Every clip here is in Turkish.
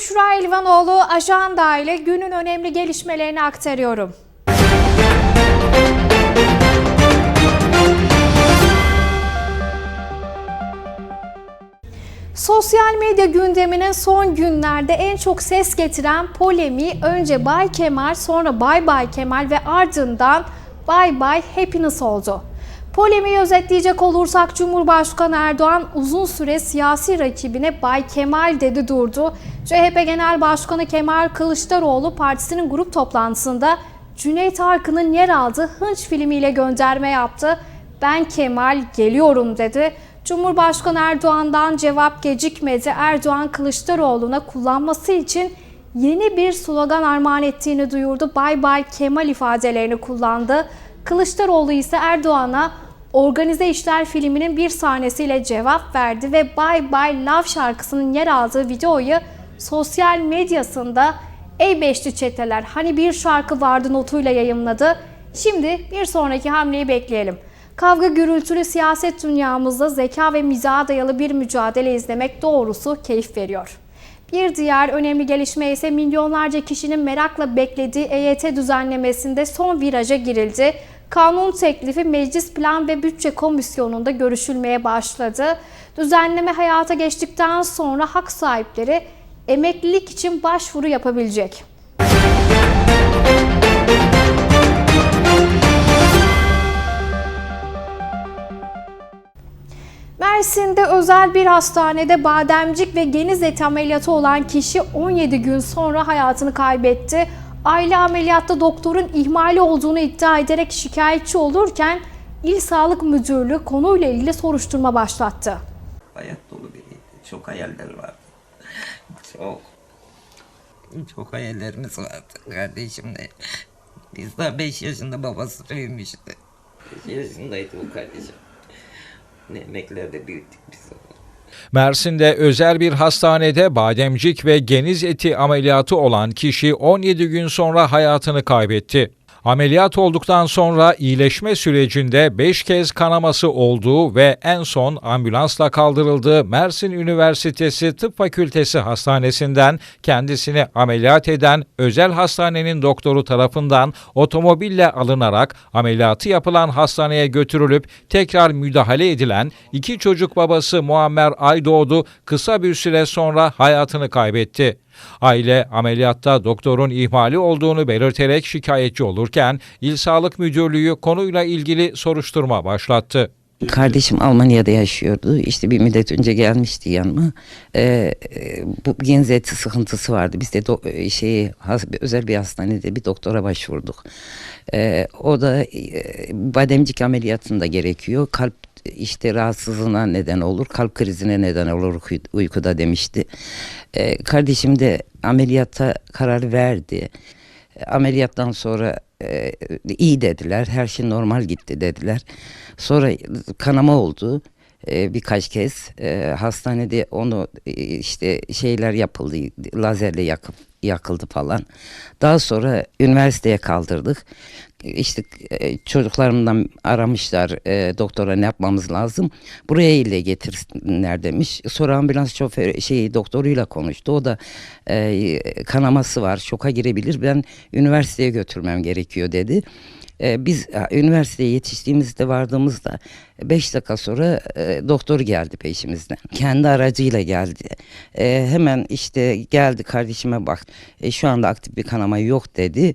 Büşra Elvanoğlu, Ajanda ile günün önemli gelişmelerini aktarıyorum. Sosyal medya gündeminin son günlerde en çok ses getiren polemi önce Bay Kemal, sonra Bay Bay Kemal ve ardından Bay Bay Happiness oldu. Polemiği özetleyecek olursak Cumhurbaşkanı Erdoğan uzun süre siyasi rakibine Bay Kemal dedi durdu. CHP Genel Başkanı Kemal Kılıçdaroğlu partisinin grup toplantısında Cüneyt Arkın'ın yer aldığı Hınç filmiyle gönderme yaptı. Ben Kemal geliyorum dedi. Cumhurbaşkanı Erdoğan'dan cevap gecikmedi. Erdoğan Kılıçdaroğlu'na kullanması için yeni bir slogan armağan ettiğini duyurdu. Bay bay Kemal ifadelerini kullandı. Kılıçdaroğlu ise Erdoğan'a Organize İşler filminin bir sahnesiyle cevap verdi ve Bay Bay Love şarkısının yer aldığı videoyu sosyal medyasında Ey Beşli Çeteler hani bir şarkı vardı notuyla yayımladı. Şimdi bir sonraki hamleyi bekleyelim. Kavga gürültülü siyaset dünyamızda zeka ve mizaha dayalı bir mücadele izlemek doğrusu keyif veriyor. Bir diğer önemli gelişme ise milyonlarca kişinin merakla beklediği EYT düzenlemesinde son viraja girildi. Kanun teklifi Meclis Plan ve Bütçe Komisyonu'nda görüşülmeye başladı. Düzenleme hayata geçtikten sonra hak sahipleri emeklilik için başvuru yapabilecek. Mersin'de özel bir hastanede bademcik ve geniz eti ameliyatı olan kişi 17 gün sonra hayatını kaybetti. Aile ameliyatta doktorun ihmali olduğunu iddia ederek şikayetçi olurken İl Sağlık Müdürlüğü konuyla ilgili soruşturma başlattı. Hayat dolu biriydi. Çok hayaller vardı. Çok. Çok hayallerimiz vardı kardeşimle. Biz daha 5 yaşında babası büyümüştü. 5 yaşındaydı bu kardeşim. Ne büyüttük biz onu. Mersin'de özel bir hastanede bademcik ve geniz eti ameliyatı olan kişi 17 gün sonra hayatını kaybetti. Ameliyat olduktan sonra iyileşme sürecinde 5 kez kanaması olduğu ve en son ambulansla kaldırıldığı Mersin Üniversitesi Tıp Fakültesi Hastanesi'nden kendisini ameliyat eden özel hastanenin doktoru tarafından otomobille alınarak ameliyatı yapılan hastaneye götürülüp tekrar müdahale edilen iki çocuk babası Muammer Aydoğdu kısa bir süre sonra hayatını kaybetti. Aile ameliyatta doktorun ihmali olduğunu belirterek şikayetçi olurken İl Sağlık Müdürlüğü konuyla ilgili soruşturma başlattı. Kardeşim Almanya'da yaşıyordu. İşte bir müddet önce gelmişti yanıma. Ee, bu genzeti sıkıntısı vardı. Biz de do- e, şeyi has- özel bir hastanede bir doktora başvurduk. Ee, o da e, bademcik ameliyatında gerekiyor. Kalp işte rahatsızlığına neden olur, kalp krizine neden olur uy- uykuda demişti. Ee, kardeşim de ameliyata karar verdi. Ameliyattan sonra e, iyi dediler, her şey normal gitti dediler. Sonra kanama oldu e, birkaç kez. E, hastanede onu e, işte şeyler yapıldı, lazerle yakıp yakıldı falan. Daha sonra üniversiteye kaldırdık. İşte e, çocuklarımdan aramışlar e, doktora ne yapmamız lazım. Buraya ile getirsinler demiş. Sonra ambulans şoförü şey doktoruyla konuştu. O da e, kanaması var, şoka girebilir. Ben üniversiteye götürmem gerekiyor dedi. E, biz e, üniversiteye yetiştiğimizde vardığımızda 5 dakika sonra e, doktor geldi peşimizden. Kendi aracıyla geldi. E, hemen işte geldi kardeşime bak. E, şu anda aktif bir kanama yok dedi.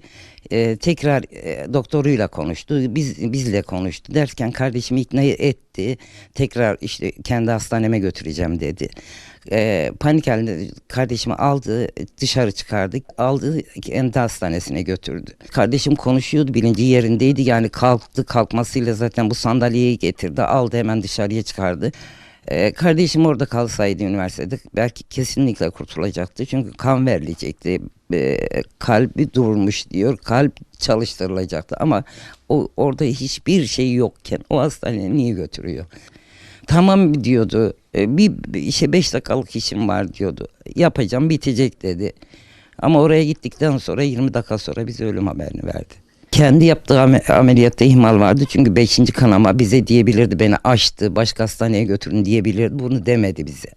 E, tekrar e, doktoruyla konuştu. Biz bizle konuştu. Derken kardeşimi ikna etti. Tekrar işte kendi hastaneme götüreceğim dedi. E, panik halinde kardeşimi aldı dışarı çıkardık aldı kendi hastanesine götürdü. Kardeşim konuşuyordu bilinci yerindeydi yani kalktı kalkmasıyla zaten bu sandalyeyi getirdi aldı hemen dışarıya çıkardı. E, kardeşim orada kalsaydı üniversitede belki kesinlikle kurtulacaktı çünkü kan verilecekti e, kalbi durmuş diyor kalp çalıştırılacaktı ama o orada hiçbir şey yokken o hastaneye niye götürüyor? Tamam diyordu. E, Bir bir işe beş dakikalık işim var diyordu. Yapacağım bitecek dedi. Ama oraya gittikten sonra 20 dakika sonra bize ölüm haberini verdi. Kendi yaptığı ame- ameliyatta ihmal vardı. Çünkü beşinci kanama bize diyebilirdi beni açtı. Başka hastaneye götürün diyebilirdi. Bunu demedi bize.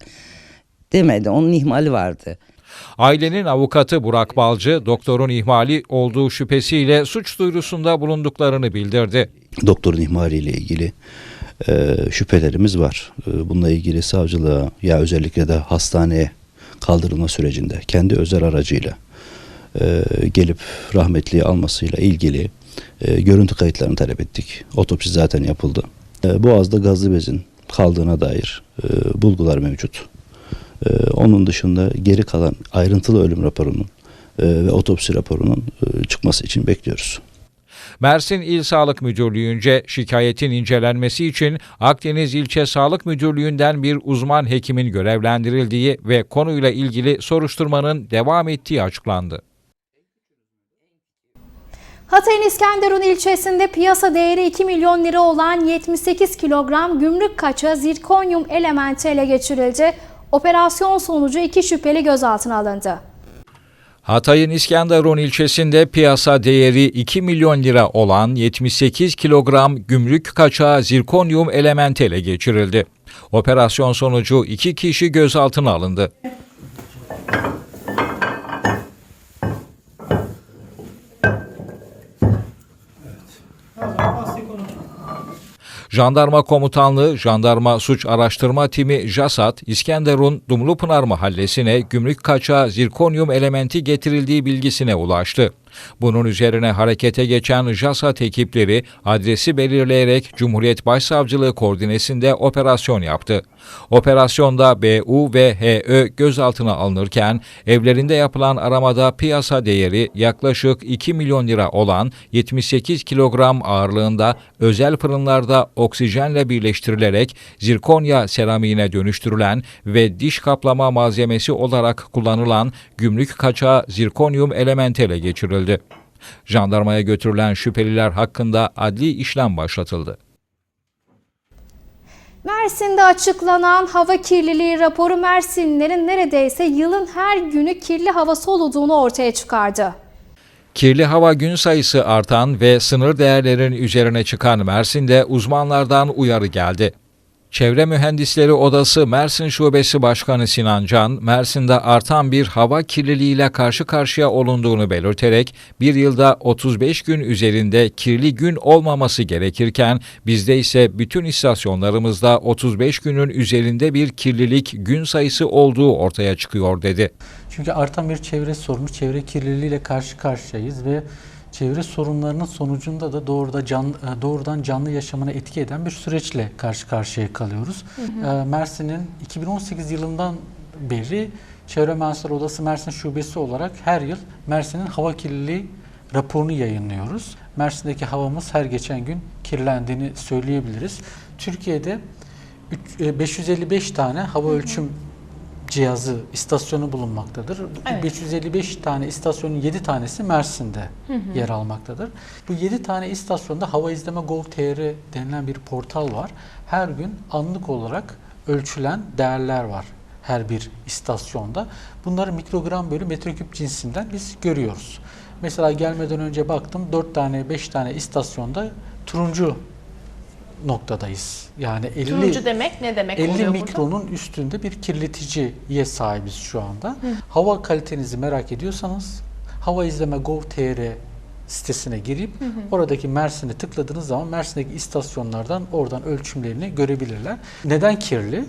Demedi. Onun ihmali vardı. Ailenin avukatı Burak Balcı, doktorun ihmali olduğu şüphesiyle suç duyurusunda bulunduklarını bildirdi. doktorun ihmaliyle ilgili e, şüphelerimiz var. E, bununla ilgili savcılığa ya özellikle de hastaneye kaldırılma sürecinde kendi özel aracıyla e, gelip rahmetliyi almasıyla ilgili e, görüntü kayıtlarını talep ettik. Otopsi zaten yapıldı. E, boğazda gazlı bezin kaldığına dair e, bulgular mevcut. E, onun dışında geri kalan ayrıntılı ölüm raporunun e, ve otopsi raporunun e, çıkması için bekliyoruz. Mersin İl Sağlık Müdürlüğü'nce şikayetin incelenmesi için Akdeniz İlçe Sağlık Müdürlüğü'nden bir uzman hekimin görevlendirildiği ve konuyla ilgili soruşturmanın devam ettiği açıklandı. Hatay'ın İskenderun ilçesinde piyasa değeri 2 milyon lira olan 78 kilogram gümrük kaçağı zirkonyum elementi ele geçirildi. Operasyon sonucu iki şüpheli gözaltına alındı. Hatay'ın İskenderun ilçesinde piyasa değeri 2 milyon lira olan 78 kilogram gümrük kaçağı zirkonyum elementi ele geçirildi. Operasyon sonucu iki kişi gözaltına alındı. Jandarma Komutanlığı, Jandarma Suç Araştırma Timi JASAT, İskenderun Dumlupınar Mahallesi'ne gümrük kaçağı zirkonyum elementi getirildiği bilgisine ulaştı. Bunun üzerine harekete geçen JASAT ekipleri adresi belirleyerek Cumhuriyet Başsavcılığı koordinesinde operasyon yaptı. Operasyonda BU ve HÖ gözaltına alınırken evlerinde yapılan aramada piyasa değeri yaklaşık 2 milyon lira olan 78 kilogram ağırlığında özel fırınlarda oksijenle birleştirilerek zirkonya seramiğine dönüştürülen ve diş kaplama malzemesi olarak kullanılan gümrük kaçağı zirkonyum elementi ele geçirildi. Jandarmaya götürülen şüpheliler hakkında adli işlem başlatıldı. Mersin'de açıklanan hava kirliliği raporu Mersinlilerin neredeyse yılın her günü kirli hava soluduğunu ortaya çıkardı. Kirli hava gün sayısı artan ve sınır değerlerin üzerine çıkan Mersin'de uzmanlardan uyarı geldi. Çevre Mühendisleri Odası Mersin Şubesi Başkanı Sinan Can, Mersin'de artan bir hava kirliliğiyle karşı karşıya olunduğunu belirterek bir yılda 35 gün üzerinde kirli gün olmaması gerekirken bizde ise bütün istasyonlarımızda 35 günün üzerinde bir kirlilik gün sayısı olduğu ortaya çıkıyor dedi. Çünkü artan bir çevre sorunu, çevre kirliliğiyle karşı karşıyayız ve çevre sorunlarının sonucunda da doğruda can, e, doğrudan canlı yaşamına etki eden bir süreçle karşı karşıya kalıyoruz. Ee, Mersin'in 2018 yılından beri Çevre Mühendisleri Odası Mersin Şubesi olarak her yıl Mersin'in hava kirliliği raporunu yayınlıyoruz. Mersin'deki havamız her geçen gün kirlendiğini söyleyebiliriz. Türkiye'de üç- e, 555 tane hava ölçüm cihazı, istasyonu bulunmaktadır. Bu Evet. 555 tane istasyonun 7 tanesi Mersin'de yer almaktadır. Bu 7 tane istasyonda Hava İzleme Gov.tr denilen bir portal var. Her gün anlık olarak ölçülen değerler var her bir istasyonda. Bunları mikrogram bölü metreküp cinsinden biz görüyoruz. Mesela gelmeden önce baktım 4 tane 5 tane istasyonda turuncu noktadayız. Yani 50 Turuncu demek ne demek 50 oluyor mikronun üstünde bir kirleticiye sahibiz şu anda. Hava kalitenizi merak ediyorsanız Hava İzleme Gov.tr sitesine girip oradaki Mersin'e tıkladığınız zaman Mersin'deki istasyonlardan oradan ölçümlerini görebilirler. Neden kirli?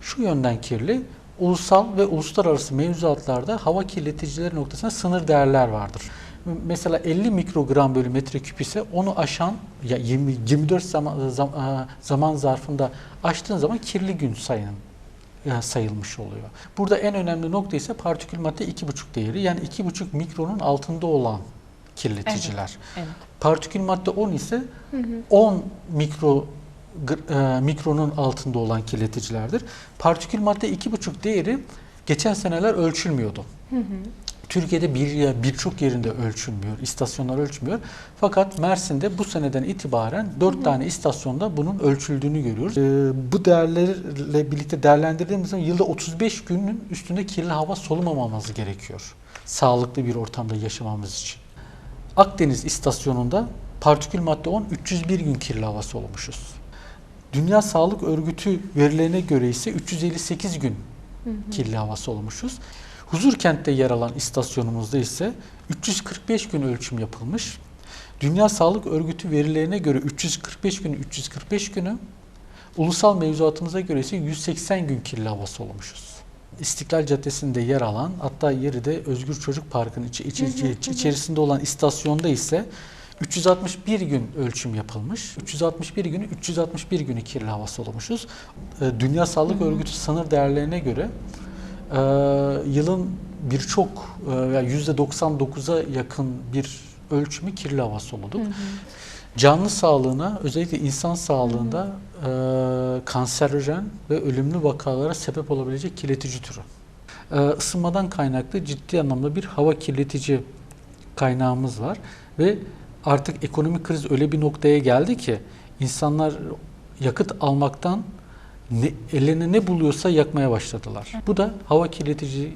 Şu yönden kirli. Ulusal ve uluslararası mevzuatlarda hava kirleticileri noktasında sınır değerler vardır. Mesela 50 mikrogram bölü metreküp ise onu aşan ya 20, 24 zaman, zam- zaman zarfında aştığın zaman kirli gün sayının e, sayılmış oluyor. Burada en önemli nokta ise partikül madde 2,5 değeri. Yani 2,5 mikronun altında olan kirleticiler. evet. Partikül madde 10 ise 10 mikro e, mikronun altında olan kirleticilerdir. Partikül madde 2,5 değeri geçen seneler ölçülmüyordu. Türkiye'de bir birçok yerinde ölçülmüyor, istasyonlar ölçmüyor. Fakat Mersin'de bu seneden itibaren 4 tane istasyonda bunun ölçüldüğünü görüyoruz. Ee, bu değerlerle birlikte değerlendirdiğimiz zaman yılda 35 günün üstünde kirli hava solumamamız gerekiyor. Sağlıklı bir ortamda yaşamamız için. Akdeniz istasyonunda partikül madde 10 301 gün kirli hava solumuşuz. Dünya Sağlık Örgütü verilerine göre ise 358 gün kirli hava solumuşuz. Huzurkent'te yer alan istasyonumuzda ise 345 gün ölçüm yapılmış. Dünya Sağlık Örgütü verilerine göre 345 günü 345 günü, ulusal mevzuatımıza göre ise 180 gün kirli hava solumuşuz. İstiklal Caddesi'nde yer alan hatta yeri de Özgür Çocuk Parkı'nın içi, içi- içi- içerisinde olan istasyonda ise 361 gün ölçüm yapılmış. 361 günü 361 günü kirli hava solumuşuz. Ee, Dünya Sağlık Örgütü sınır değerlerine göre e, yılın birçok yani %99'a yakın bir ölçümü kirli hava soluduk. Canlı sağlığına özellikle insan sağlığında e, kanserojen ve ölümlü vakalara sebep olabilecek kirletici türü. E, ısınmadan kaynaklı ciddi anlamda bir hava kirletici kaynağımız var ve artık ekonomik kriz öyle bir noktaya geldi ki insanlar yakıt almaktan ne, ellerine ne buluyorsa yakmaya başladılar. Bu da hava kirletici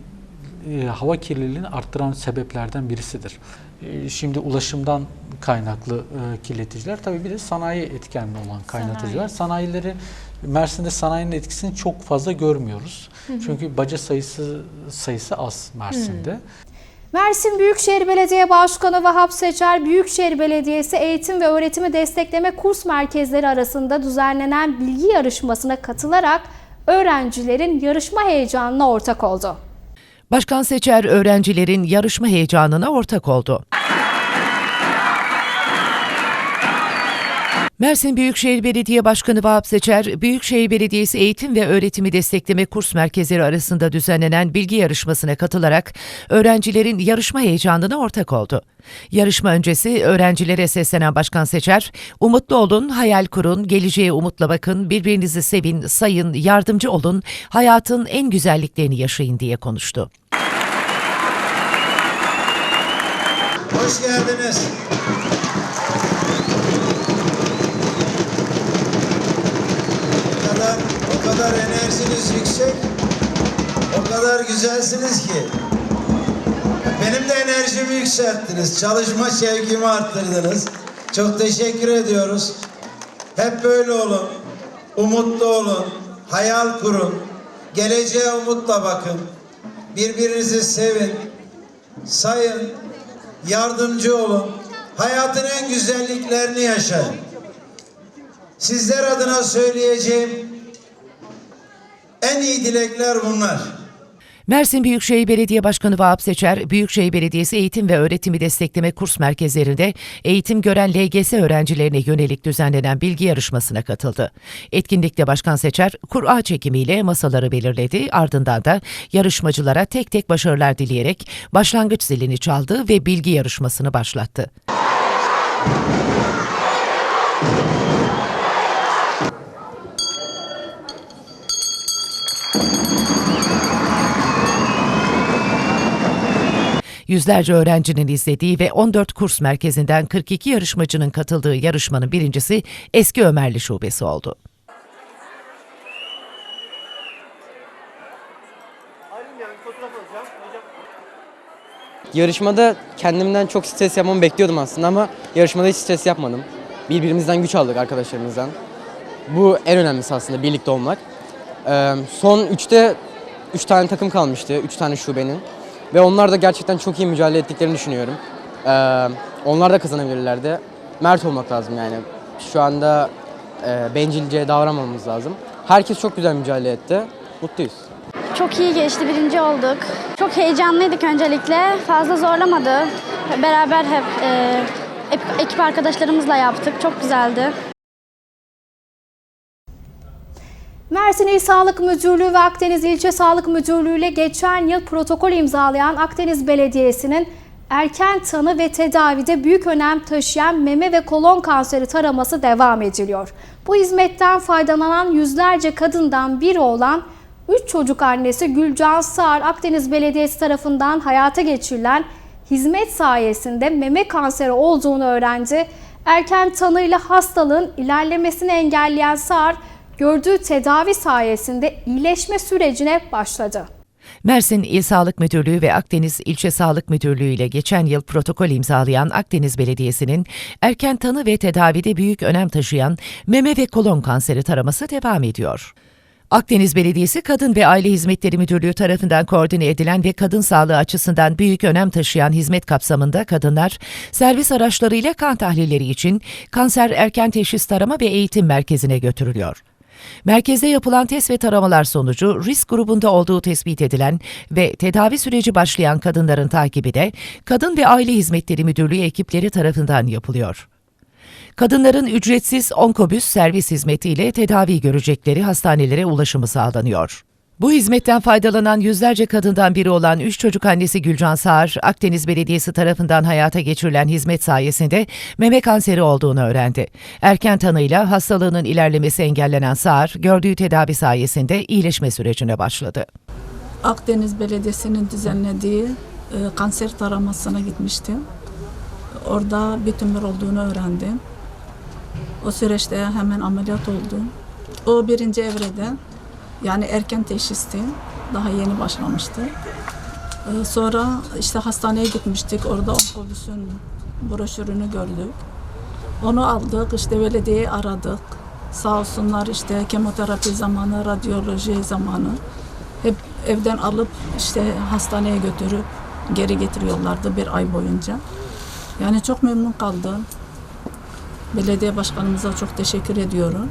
e, hava kirliliğini arttıran sebeplerden birisidir. E, şimdi ulaşımdan kaynaklı e, kirleticiler tabii bir de sanayi etkenli olan kaynatıcılar. Sanayileri Mersin'de sanayinin etkisini çok fazla görmüyoruz. Çünkü baca sayısı sayısı az Mersin'de. Mersin Büyükşehir Belediye Başkanı Vahap Seçer, Büyükşehir Belediyesi Eğitim ve Öğretimi Destekleme Kurs Merkezleri arasında düzenlenen bilgi yarışmasına katılarak öğrencilerin yarışma heyecanına ortak oldu. Başkan Seçer öğrencilerin yarışma heyecanına ortak oldu. Mersin Büyükşehir Belediye Başkanı Vahap Seçer, Büyükşehir Belediyesi Eğitim ve Öğretimi Destekleme Kurs Merkezleri arasında düzenlenen bilgi yarışmasına katılarak öğrencilerin yarışma heyecanına ortak oldu. Yarışma öncesi öğrencilere seslenen Başkan Seçer, umutlu olun, hayal kurun, geleceğe umutla bakın, birbirinizi sevin, sayın, yardımcı olun, hayatın en güzelliklerini yaşayın diye konuştu. Hoş geldiniz. O kadar, o kadar enerjiniz yüksek, o kadar güzelsiniz ki. Benim de enerjimi yükselttiniz, çalışma şevkimi arttırdınız. Çok teşekkür ediyoruz. Hep böyle olun, umutlu olun, hayal kurun, geleceğe umutla bakın. Birbirinizi sevin, sayın, yardımcı olun. Hayatın en güzelliklerini yaşayın. Sizler adına söyleyeceğim en iyi dilekler bunlar. Mersin Büyükşehir Belediye Başkanı Vahap Seçer, Büyükşehir Belediyesi Eğitim ve Öğretimi Destekleme Kurs Merkezlerinde eğitim gören LGS öğrencilerine yönelik düzenlenen bilgi yarışmasına katıldı. Etkinlikte Başkan Seçer, Kur'a çekimiyle masaları belirledi, ardından da yarışmacılara tek tek başarılar dileyerek başlangıç zilini çaldı ve bilgi yarışmasını başlattı. Yüzlerce öğrencinin izlediği ve 14 kurs merkezinden 42 yarışmacının katıldığı yarışmanın birincisi Eski Ömerli Şubesi oldu. Yarışmada kendimden çok stres yapmamı bekliyordum aslında ama yarışmada hiç stres yapmadım. Birbirimizden güç aldık arkadaşlarımızdan. Bu en önemlisi aslında birlikte olmak. Ee, son 3'te 3 tane takım kalmıştı, 3 tane şubenin. Ve onlar da gerçekten çok iyi mücadele ettiklerini düşünüyorum. Ee, onlar da kazanabilirlerdi. Mert olmak lazım yani. Şu anda e, bencilce davranmamamız lazım. Herkes çok güzel mücadele etti. Mutluyuz. Çok iyi geçti, birinci olduk. Çok heyecanlıydık öncelikle. Fazla zorlamadı. Beraber hep e, ekip arkadaşlarımızla yaptık. Çok güzeldi. Mersin İl Sağlık Müdürlüğü ve Akdeniz İlçe Sağlık Müdürlüğü ile geçen yıl protokol imzalayan Akdeniz Belediyesi'nin erken tanı ve tedavide büyük önem taşıyan meme ve kolon kanseri taraması devam ediliyor. Bu hizmetten faydalanan yüzlerce kadından biri olan 3 çocuk annesi Gülcan Sağar Akdeniz Belediyesi tarafından hayata geçirilen hizmet sayesinde meme kanseri olduğunu öğrendi. Erken tanıyla hastalığın ilerlemesini engelleyen Sağar gördüğü tedavi sayesinde iyileşme sürecine başladı. Mersin İl Sağlık Müdürlüğü ve Akdeniz İlçe Sağlık Müdürlüğü ile geçen yıl protokol imzalayan Akdeniz Belediyesi'nin erken tanı ve tedavide büyük önem taşıyan meme ve kolon kanseri taraması devam ediyor. Akdeniz Belediyesi Kadın ve Aile Hizmetleri Müdürlüğü tarafından koordine edilen ve kadın sağlığı açısından büyük önem taşıyan hizmet kapsamında kadınlar servis araçlarıyla kan tahlilleri için kanser erken teşhis tarama ve eğitim merkezine götürülüyor. Merkezde yapılan test ve taramalar sonucu risk grubunda olduğu tespit edilen ve tedavi süreci başlayan kadınların takibi de Kadın ve Aile Hizmetleri Müdürlüğü ekipleri tarafından yapılıyor. Kadınların ücretsiz onkobüs servis hizmetiyle tedavi görecekleri hastanelere ulaşımı sağlanıyor. Bu hizmetten faydalanan yüzlerce kadından biri olan 3 çocuk annesi Gülcan Sağar, Akdeniz Belediyesi tarafından hayata geçirilen hizmet sayesinde meme kanseri olduğunu öğrendi. Erken tanıyla hastalığının ilerlemesi engellenen Sağar, gördüğü tedavi sayesinde iyileşme sürecine başladı. Akdeniz Belediyesi'nin düzenlediği e, kanser taramasına gitmiştim. Orada bir tümör olduğunu öğrendim. O süreçte hemen ameliyat oldum. O birinci evrede yani erken teşhisti. Daha yeni başlamıştı. E, sonra işte hastaneye gitmiştik. Orada onkolojisin broşürünü gördük. Onu aldık. işte belediyeyi aradık. Sağ olsunlar işte kemoterapi zamanı, radyoloji zamanı hep evden alıp işte hastaneye götürüp geri getiriyorlardı bir ay boyunca. Yani çok memnun kaldım. Belediye başkanımıza çok teşekkür ediyorum.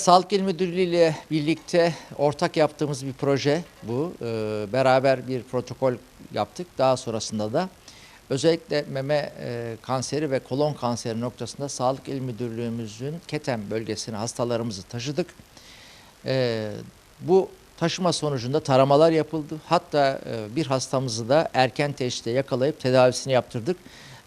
Sağlık İl Müdürlüğü ile birlikte ortak yaptığımız bir proje bu. Ee, beraber bir protokol yaptık. Daha sonrasında da özellikle meme e, kanseri ve kolon kanseri noktasında Sağlık İl Müdürlüğümüzün Ketem bölgesine hastalarımızı taşıdık. Ee, bu taşıma sonucunda taramalar yapıldı. Hatta e, bir hastamızı da erken teşhiste yakalayıp tedavisini yaptırdık.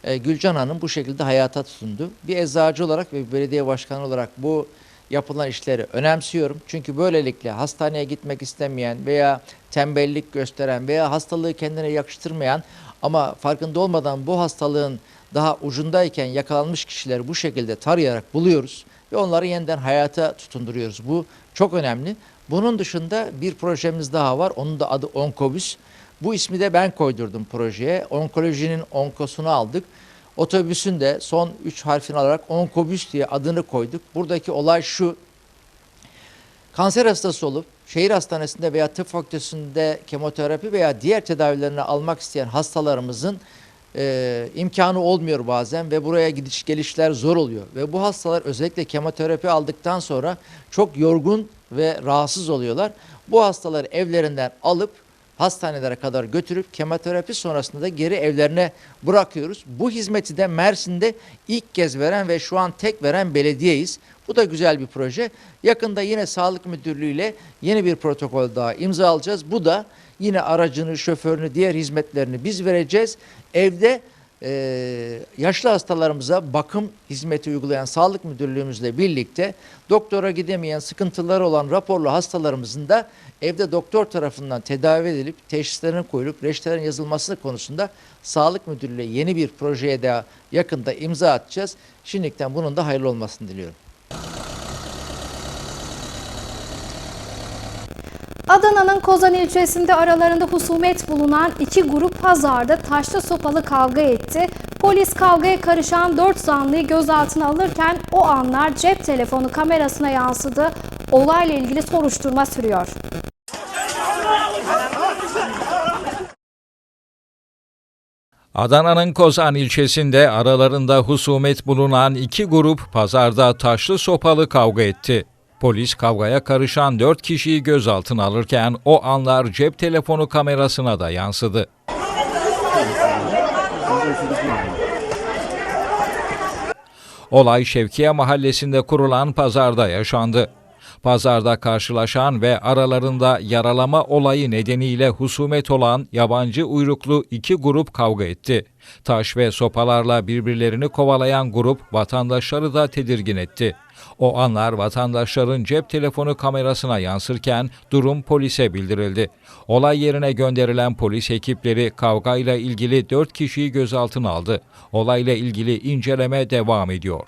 E, Gülcan Hanım bu şekilde hayata tutundu. Bir eczacı olarak ve belediye başkanı olarak bu yapılan işleri önemsiyorum. Çünkü böylelikle hastaneye gitmek istemeyen veya tembellik gösteren veya hastalığı kendine yakıştırmayan ama farkında olmadan bu hastalığın daha ucundayken yakalanmış kişileri bu şekilde tarayarak buluyoruz ve onları yeniden hayata tutunduruyoruz. Bu çok önemli. Bunun dışında bir projemiz daha var. Onun da adı Onkobüs. Bu ismi de ben koydurdum projeye. Onkolojinin onkosunu aldık. Otobüsün de son 3 harfini alarak Onkobüs diye adını koyduk. Buradaki olay şu. Kanser hastası olup şehir hastanesinde veya tıp fakültesinde kemoterapi veya diğer tedavilerini almak isteyen hastalarımızın e, imkanı olmuyor bazen ve buraya gidiş gelişler zor oluyor. Ve bu hastalar özellikle kemoterapi aldıktan sonra çok yorgun ve rahatsız oluyorlar. Bu hastaları evlerinden alıp hastanelere kadar götürüp kemoterapi sonrasında da geri evlerine bırakıyoruz. Bu hizmeti de Mersin'de ilk kez veren ve şu an tek veren belediyeyiz. Bu da güzel bir proje. Yakında yine Sağlık Müdürlüğü ile yeni bir protokol daha imza alacağız. Bu da yine aracını, şoförünü, diğer hizmetlerini biz vereceğiz. Evde e, yaşlı hastalarımıza bakım hizmeti uygulayan Sağlık Müdürlüğümüzle birlikte doktora gidemeyen sıkıntıları olan raporlu hastalarımızın da evde doktor tarafından tedavi edilip teşhislerin koyulup reçetelerin yazılması konusunda Sağlık Müdürlüğü yeni bir projeye daha yakında imza atacağız. Şimdilikten bunun da hayırlı olmasını diliyorum. Adana'nın Kozan ilçesinde aralarında husumet bulunan iki grup pazarda taşlı sopalı kavga etti. Polis kavgaya karışan dört zanlıyı gözaltına alırken o anlar cep telefonu kamerasına yansıdı. Olayla ilgili soruşturma sürüyor. Adana'nın Kozan ilçesinde aralarında husumet bulunan iki grup pazarda taşlı sopalı kavga etti. Polis kavgaya karışan dört kişiyi gözaltına alırken o anlar cep telefonu kamerasına da yansıdı. Olay Şevkiye mahallesinde kurulan pazarda yaşandı. Pazarda karşılaşan ve aralarında yaralama olayı nedeniyle husumet olan yabancı uyruklu iki grup kavga etti. Taş ve sopalarla birbirlerini kovalayan grup vatandaşları da tedirgin etti. O anlar vatandaşların cep telefonu kamerasına yansırken durum polise bildirildi. Olay yerine gönderilen polis ekipleri kavgayla ilgili 4 kişiyi gözaltına aldı. Olayla ilgili inceleme devam ediyor.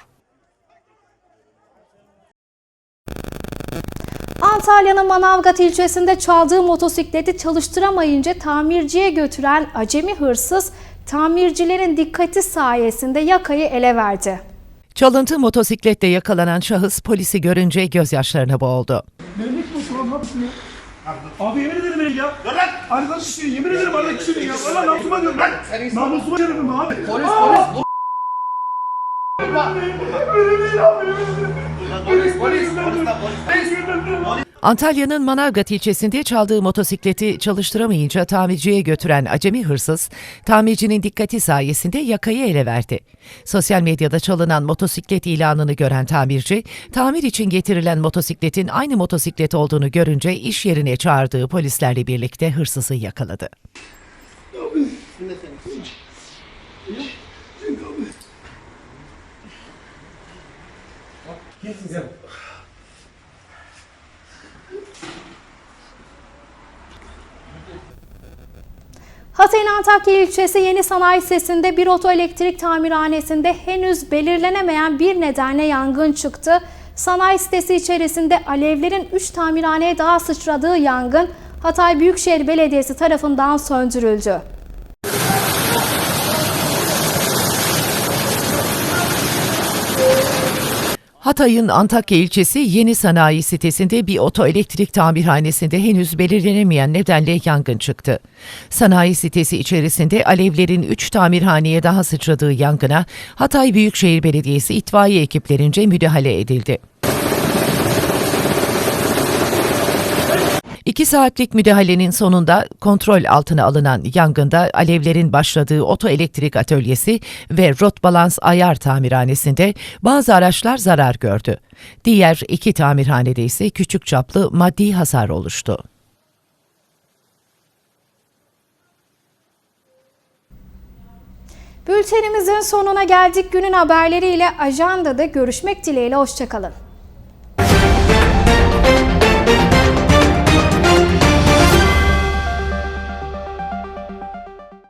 Antalya'nın Manavgat ilçesinde çaldığı motosikleti çalıştıramayınca tamirciye götüren acemi hırsız tamircilerin dikkati sayesinde yakayı ele verdi. Çalıntı motosikletle yakalanan şahıs polisi görünce gözyaşlarına boğuldu. Benim hiç boşluğum hapsini. Abi yemin ederim benim ya. Dur lan. Arkadan düşüyor. Yemin ederim arkadan düşüyor ya. Valla namusuma diyorum lan. Namusuma diyorum abi. Polis polis. Benim değil abi. Polis polis. Polis Antalya'nın Manavgat ilçesinde çaldığı motosikleti çalıştıramayınca tamirciye götüren acemi hırsız, tamircinin dikkati sayesinde yakayı ele verdi. Sosyal medyada çalınan motosiklet ilanını gören tamirci, tamir için getirilen motosikletin aynı motosiklet olduğunu görünce iş yerine çağırdığı polislerle birlikte hırsızı yakaladı. Hatay'ın Antakya ilçesi Yeni Sanayi Sitesi'nde bir otoelektrik tamirhanesinde henüz belirlenemeyen bir nedenle yangın çıktı. Sanayi sitesi içerisinde alevlerin 3 tamirhaneye daha sıçradığı yangın Hatay Büyükşehir Belediyesi tarafından söndürüldü. Hatay'ın Antakya ilçesi Yeni Sanayi sitesinde bir otoelektrik tamirhanesinde henüz belirlenemeyen nedenle yangın çıktı. Sanayi sitesi içerisinde alevlerin 3 tamirhaneye daha sıçradığı yangına Hatay Büyükşehir Belediyesi itfaiye ekiplerince müdahale edildi. İki saatlik müdahalenin sonunda kontrol altına alınan yangında alevlerin başladığı otoelektrik atölyesi ve rot balans ayar tamirhanesinde bazı araçlar zarar gördü. Diğer iki tamirhanede ise küçük çaplı maddi hasar oluştu. Bültenimizin sonuna geldik. Günün haberleriyle ajandada görüşmek dileğiyle. Hoşçakalın.